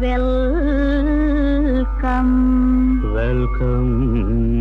welcome. Welcome.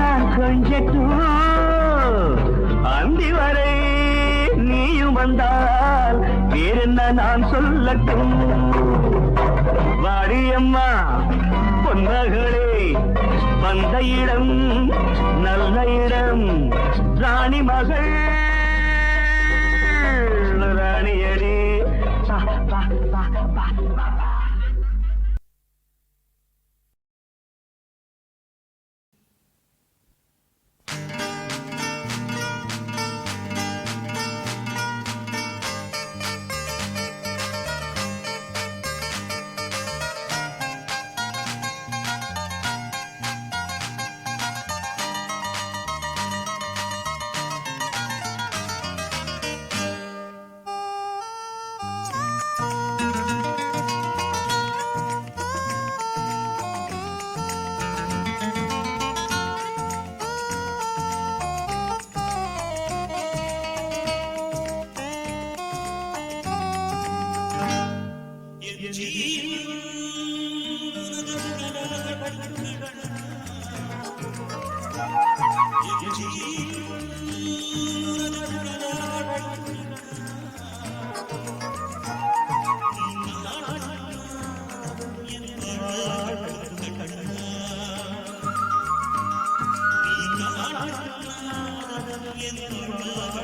நான் கொஞ்சட்டும் அந்தி வரை நீயும் வந்தால் வேறென்ன நான் சொல்லட்டும்? வாடியம்மா பொன்மகளே வந்த இடம் நல்ல இடம் ராணி மகள்.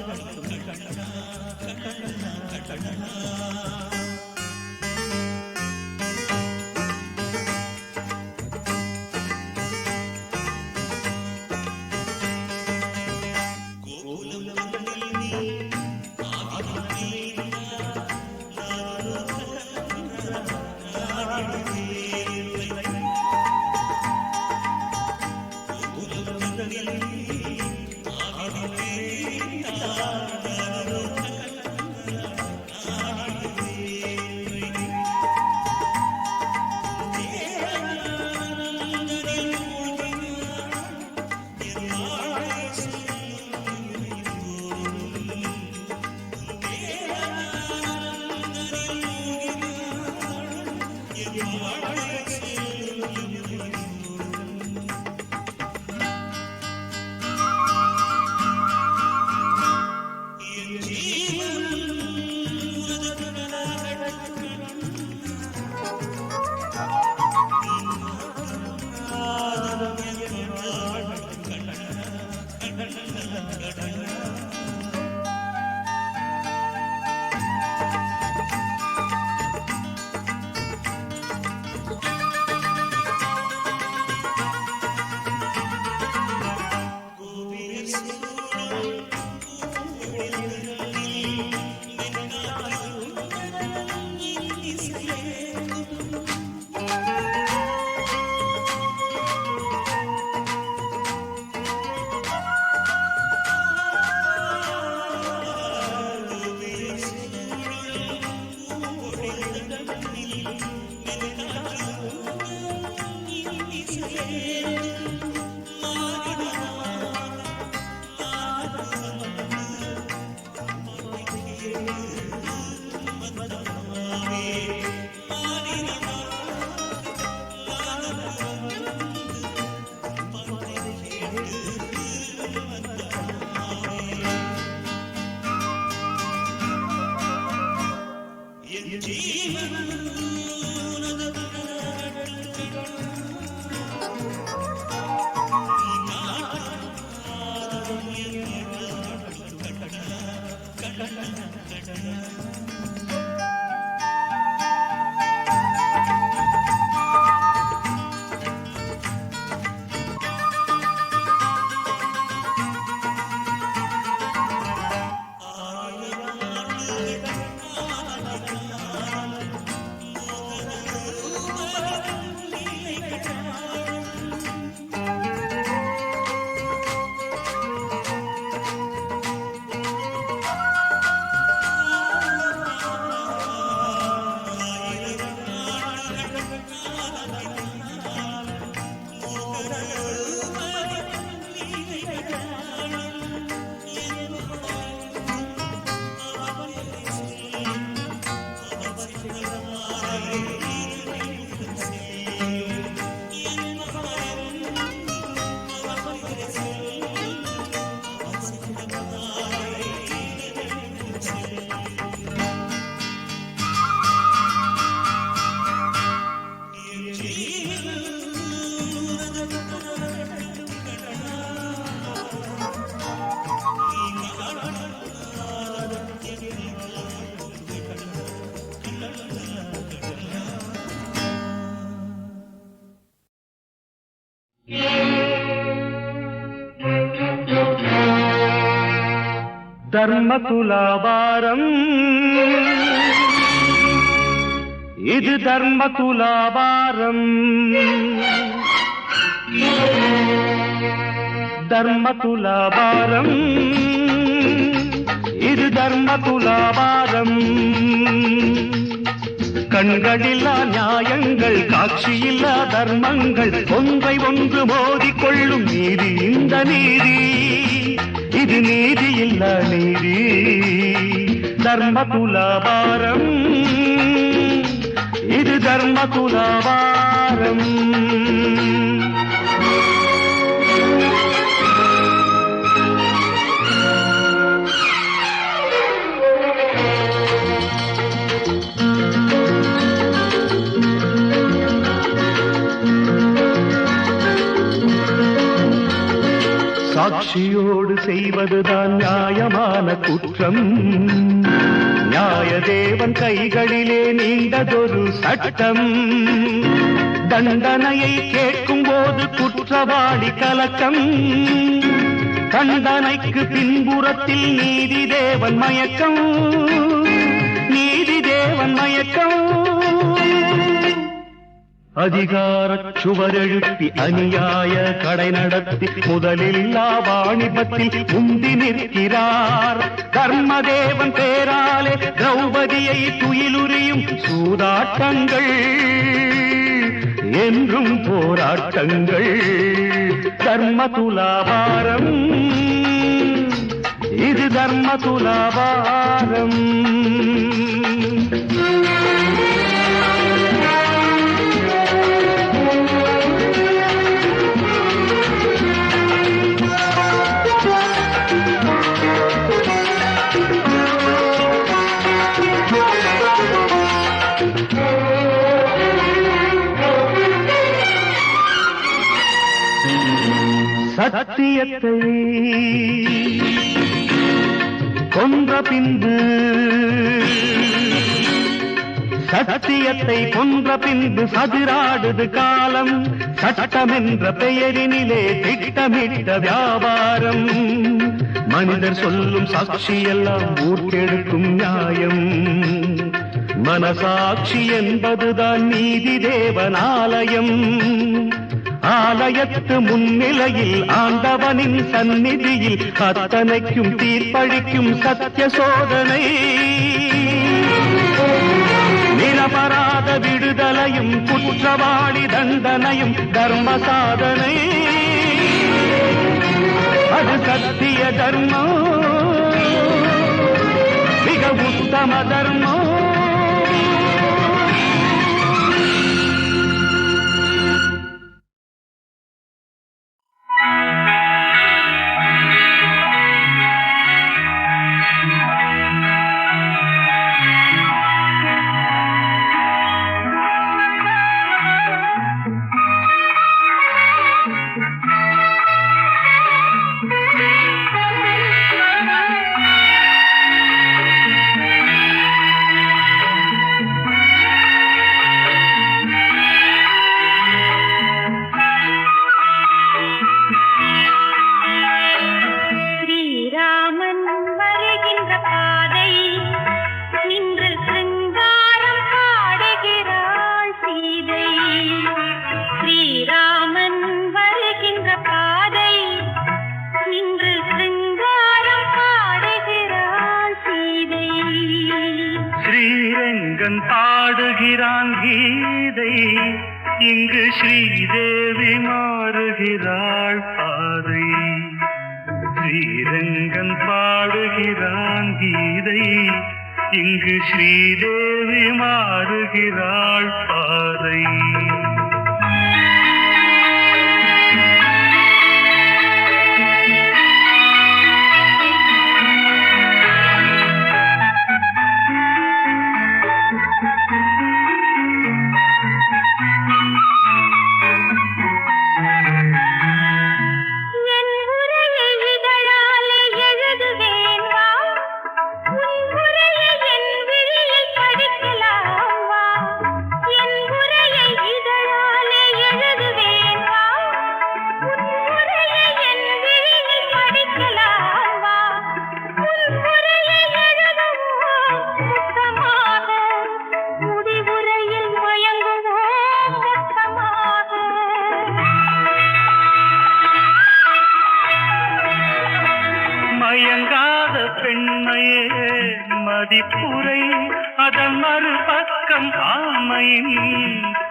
Hasta luego. Yeah. கடன கடன la ధర్మతులాభారం. ఇది ధర్మతులాభారం. ధర్మతులాభారం. ఇది ధర్మతులాభారం. இது கண்களில்லா நியாயங்கள் காட்சியில்லா தர்மங்கள் ஒன்றை ஒன்று மோதிக்கொள்ளும் நீதி இந்த நீதி. இது நீதி இல்ல நீதி. தர்ம துலாபாரம் இது தர்ம துலாபாரம் சாட்சியோடு செய்வதுதான் நியாயமான குற்றம். நியாயதேவன் கைகளிலே நீண்டதொரு சட்டம். தண்டனையை கேட்கும் போது குற்றவாளி கலக்கம். தண்டனைக்கு பின்புறத்தில் நீதி தேவன் மயக்கம். நீதி தேவன் மயக்கம். அதிகாரச் சுவரெழுப்பி அநியாய கடை நடத்தி முதலில்லா வாணிபத்தில் முந்தி நிற்கிறார். தர்மதேவன் பேராலே திரௌபதியை துயிலுரியும் சூதாட்டங்கள். என்றும் போராட்டங்கள். தர்ம துலாபாரம் இது தர்ம துலாபாரம் சத்தியத்தை கொன்ற பின்பு சத்தியத்தை கொன்ற பின்பு சதிராடுது காலம். சட்டம் என்ற பெயரினிலே திட்டமிட்ட வியாபாரம். மனிதர் சொல்லும் சாட்சி எல்லாம் ஊர்க்கெடுக்கும் நியாயம். மனசாட்சி என்பதுதான் நீதி தேவனாலயம். ஆலயத்து முன்னிலையில் ஆண்டவனின் சந்நிதியில் அத்தனைக்கும் தீர்ப்பழிக்கும் சத்திய சோதனை. நிரபராத விடுதலையும் குற்றவாளி தண்டனையும் தர்ம சாதனை. அது சத்திய தர்மம். மிக உத்தம தர்மம். இங்கு ஸ்ரீதேவி மாறுகிறாள்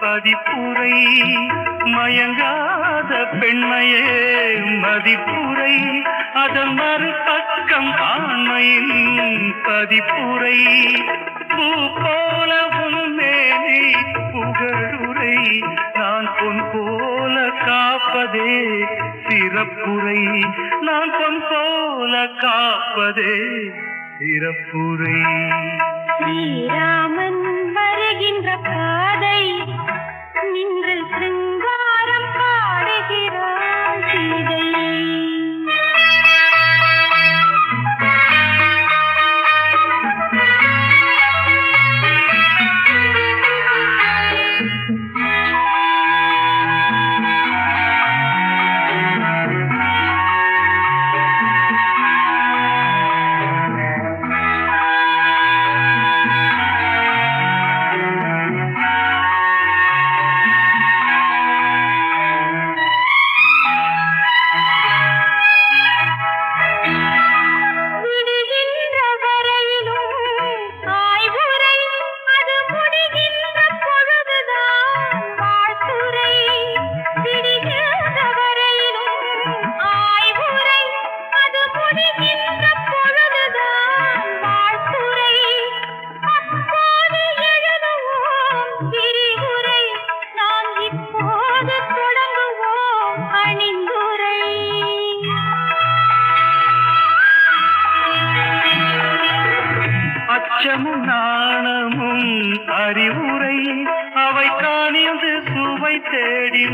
பதிப்புரை மயங்காத பெண்மையே மதிப்புரை. அதன் மறுபக்கம் ஆண்மையின் பதிப்புரை. பூ போல உன்மேனி புகழுரை நான் பொன் போல காப்பதே சிறப்புரை. நான் பொன் போல காப்பதே சிறப்புரை. ஸ்ரீராமன் நின்று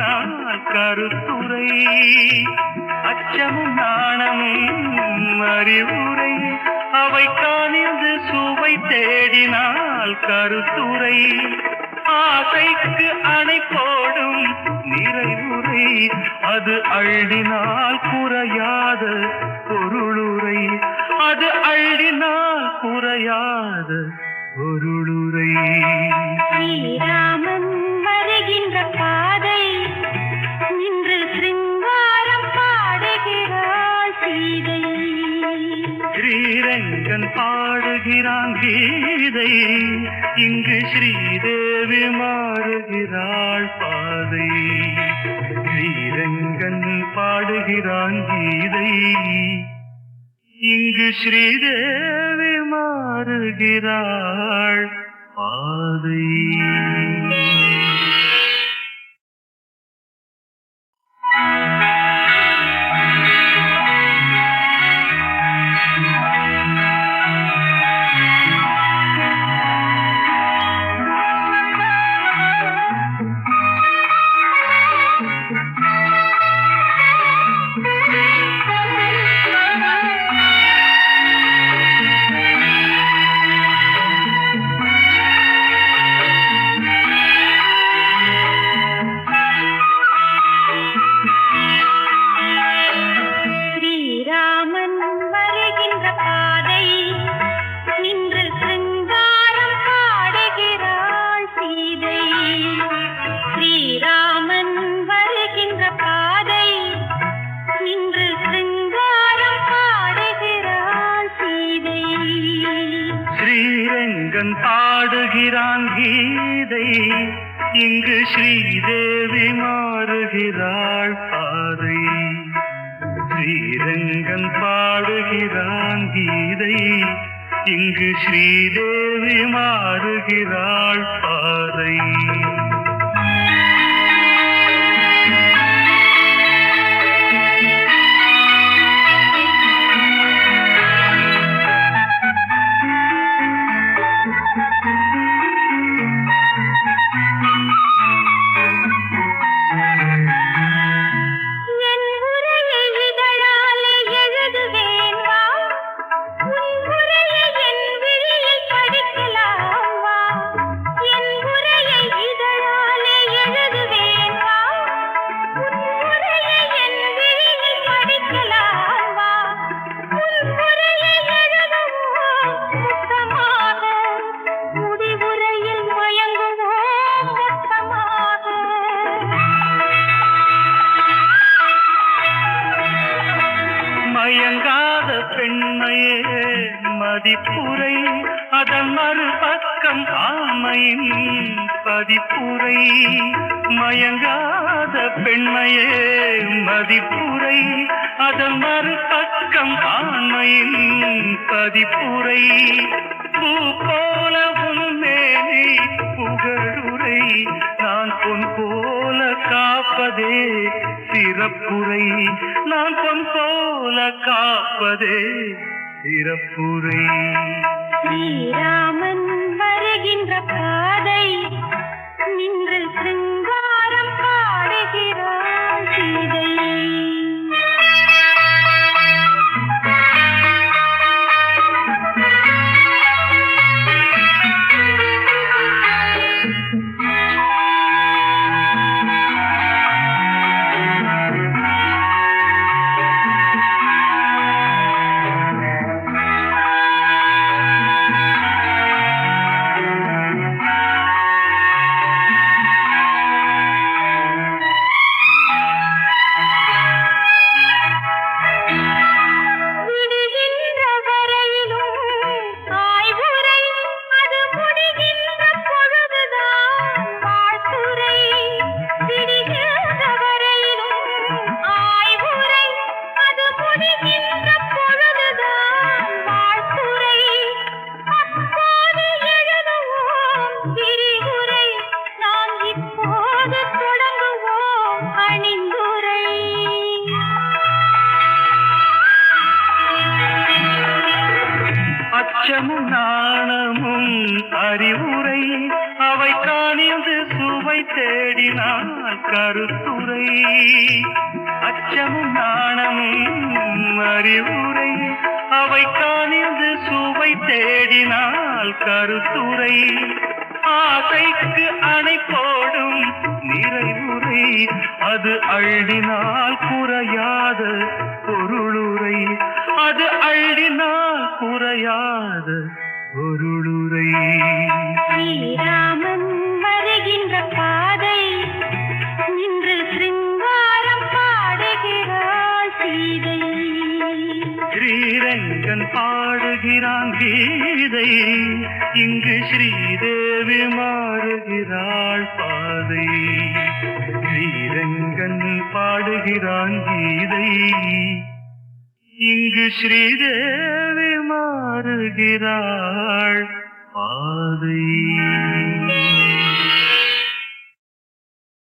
நாள் கருத்துரை அச்சமும் நாணமும் அறிவுரை அவை காணிந்து சுவை தேடினால் கருத்துரை. ஆசைக்கு அணை போடும் நிறைவுரை அது அள்ளினால் குறையாத பொருளுரை. அது அள்ளினால் குறையாத பொருளுரை. ஸ்ரீரங்கன் பாடுகிறான் கீதை. இங்கு ஸ்ரீதேவி மாறுகிறாள் பாதை. ஸ்ரீரங்கன் பாடுகிறான் கீதை. இங்கு ஸ்ரீதேவி மாறுகிறாள் பாதை. பாடுகிறான் கீதை. இங்கு ஸ்ரீதேவி மாறுகிறாள் பாதை மதிப்புரை மயங்காத பெண்மையே மதிப்புரை. அதன் மறுபக்கம் ஆண்மையின் பதிப்புரை. பூ போல உன்மேனி புகழுரை நான் பொன் போல காப்பதே சிறப்புரை. நான் பொன் போல காப்பதே சிறப்புரை. அது அள்ளினால் குறையாத. பொருளுரை அது அள்ளினால் குறையாத. பொருளுரை ஸ்ரீராமன் வருகின்ற பாதை நின்று சிங்காரம் பாடுகிறாள் சீதை. ஸ்ரீரங்கன் பாடுகிறான் கீதை. இங்கு ஸ்ரீதேவி பாடுகிறான் கீதை. இங்கு ஸ்ரீதேவி மாறுகிறாள் பாதை.